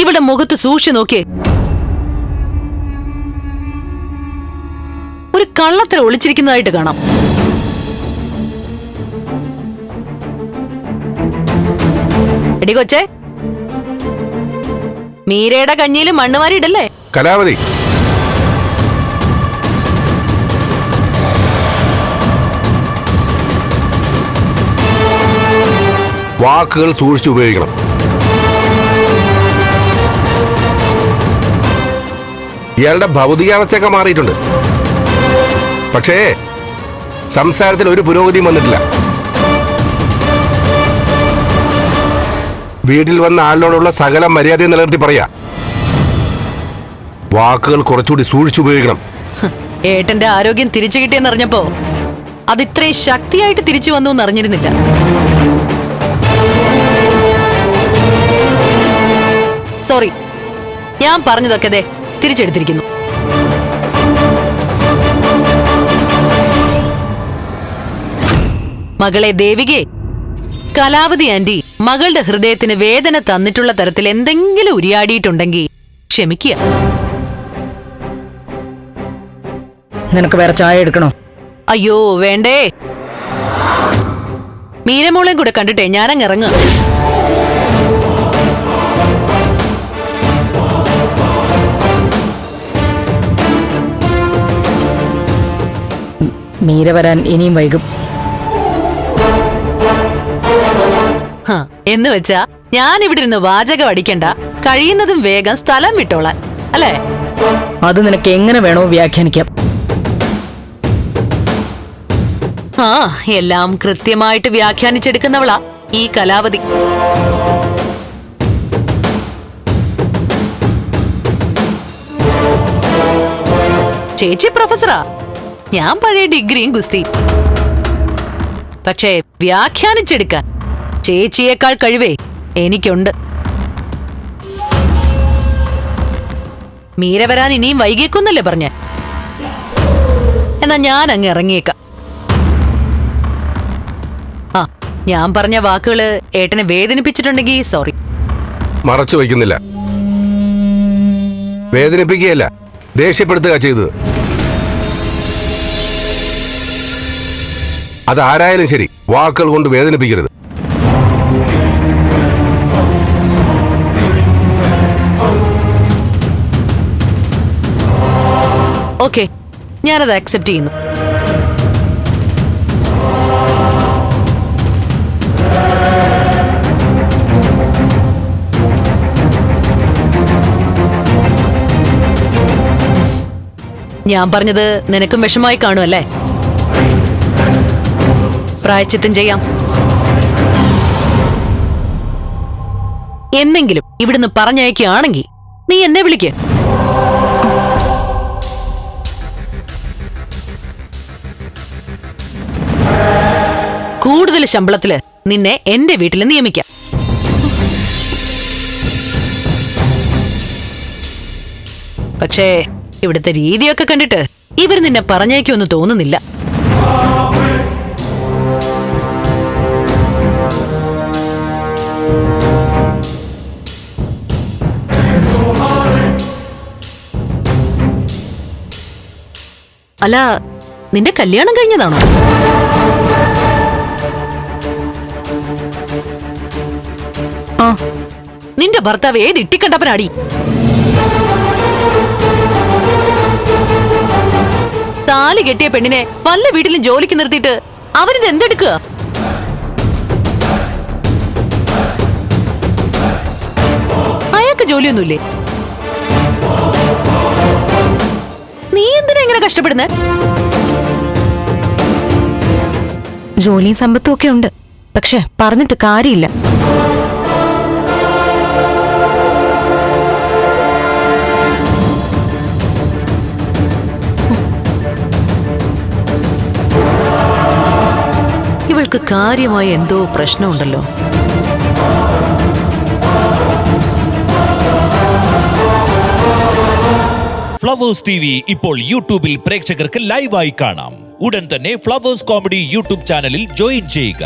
ഇവിടെ മുഖത്ത് സൂക്ഷിച്ചു നോക്കിയേ. ഒരു കള്ളത്തര ഒളിച്ചിരിക്കുന്നതായിട്ട് കാണാം. എടി കൊച്ചേ. മീരയുടെ കഞ്ഞിയിൽ മണ്ണ് മാറിയിട്ടല്ലേ കലാവതി. വാക്കുകൾ സൂക്ഷിച്ചു ഉപയോഗിക്കണം. ഇയാളുടെ ഭൗതികാവസ്ഥയൊക്കെ മാറിയിട്ടുണ്ട്. പക്ഷേ സംസാരത്തിൽ ഒരു പുരോഗതിയും വന്നിട്ടില്ല. വീട്ടിൽ വന്ന ആളിനോടുള്ള സകല മര്യാദയും നിലനിർത്തി പറയാ. വാക്കുകൾ കുറച്ചുകൂടി സൂക്ഷിച്ചുപയോഗിക്കണം ഏട്ടന്റെ ആരോഗ്യം തിരിച്ചു കിട്ടിയെന്നറിഞ്ഞപ്പോ അത് ഇത്രയും ശക്തിയായിട്ട് തിരിച്ചു വന്നു എന്നറിഞ്ഞിരുന്നില്ല. സോറി ഞാൻ പറഞ്ഞതൊക്കെ ദേ തിരിച്ചെടുത്തിരിക്കുന്നു. മകളെ ദേവികെ കലാവതി ആന്റി മകളുടെ ഹൃദയത്തിന് വേദന തന്നിട്ടുള്ള തരത്തിൽ എന്തെങ്കിലും ഉരിയാടിയിട്ടുണ്ടെങ്കിൽ ക്ഷമിക്കുക. നിനക്ക് വേറെ ചായ എടുക്കണോ? അയ്യോ വേണ്ടേ. മീനമോളെയും കൂടെ കണ്ടിട്ടേ ഞാനങ്ങ് ഇറങ്ങുക. മീര വരാൻ ഇനിയും വൈകും. എന്ന് വെച്ചാ ഞാൻ ഇവിടെ ഇരുന്ന് വാചകം അടിക്കണ്ട. കഴിയുന്നതും വേഗം സ്ഥലം വിട്ടോളാൻ അല്ലേ? അത് നിനക്ക് എങ്ങനെ വേണോ വ്യാഖ്യാനിക്കാം. ആ എല്ലാം കൃത്യമായിട്ട് വ്യാഖ്യാനിച്ചെടുക്കുന്നവളാ ഈ കലാവതി. ചേച്ചി പ്രൊഫസറാ? ഞാൻ പഴയ ഡിഗ്രിയും ഗുസ്തി. പക്ഷേ വ്യാഖ്യാനിച്ചെടുക്കാൻ ചേച്ചിയേക്കാൾ കഴിവേ എനിക്കുണ്ട്. മീര വരാൻ ഇനിയും വൈകിക്കുന്നല്ലേ പറഞ്ഞ? എന്നാ ഞാൻ അങ്ങ് ഇറങ്ങിയേക്കാം. ആ ഞാൻ പറഞ്ഞ വാക്കുകൾ ഏട്ടനെ വേദനിപ്പിച്ചിട്ടുണ്ടെങ്കിൽ സോറി. മറച്ചു വയ്ക്കുന്നില്ല. വേദനിപ്പിക്കുകയല്ല ദേഷ്യപ്പെടുത്തുക ചെയ്തത്. അതാരായാലും ശരി വാക്കുകൾ കൊണ്ട് വേദനിപ്പിക്കരുത്. ഓക്കെ ഞാനത് അക്സെപ്റ്റ് ചെയ്യുന്നു. ഞാൻ പറഞ്ഞത് നിനക്കും വിഷമായി കാണുമല്ലേ പ്രായച്ചിത്തം ചെയ്യാം. എന്നെങ്കിലും ഇവിടുന്ന് പറഞ്ഞയക്കുകയാണെങ്കിൽ നീ എന്നെ വിളിക്ക്. കൂടുതൽ ശമ്പളത്തിൽ നിന്നെ എന്റെ വീട്ടിൽ നിയമിക്കാം. പക്ഷേ ഇവിടുത്തെ രീതിയൊക്കെ കണ്ടിട്ട് ഇവർ നിന്നെ പറഞ്ഞേക്കൊന്നും തോന്നുന്നില്ല. അല്ല നിന്റെ കല്യാണം കഴിഞ്ഞതാണോ? നിന്റെ ഭർത്താവ് ഏത് ഇട്ടിക്കണ്ടപ്പനാടി? താലി കെട്ടിയ പെണ്ണിനെ പല വീട്ടിലും ജോലിക്ക് നിർത്തിയിട്ട് അവരിത് എന്തെടുക്കുക? അയാൾക്ക് ജോലിയൊന്നുമില്ലേ? എന്തിനാ ഇങ്ങനെ കഷ്ടപ്പെടുന്നേ ജോലിയും സമ്പത്തും ഒക്കെ ഉണ്ട്. പക്ഷെ പറഞ്ഞിട്ട് കാര്യമില്ല. ഇവൾക്ക് കാര്യമായ എന്തോ പ്രശ്നമുണ്ടല്ലോ. ഫ്ലവേഴ്സ് ടി വി ഇപ്പോൾ യൂട്യൂബിൽ പ്രേക്ഷകർക്ക് ലൈവായി കാണാം ഉടൻ തന്നെ ഫ്ലവേഴ്സ് കോമഡി യൂട്യൂബ് ചാനലിൽ ജോയിൻ ചെയ്യുക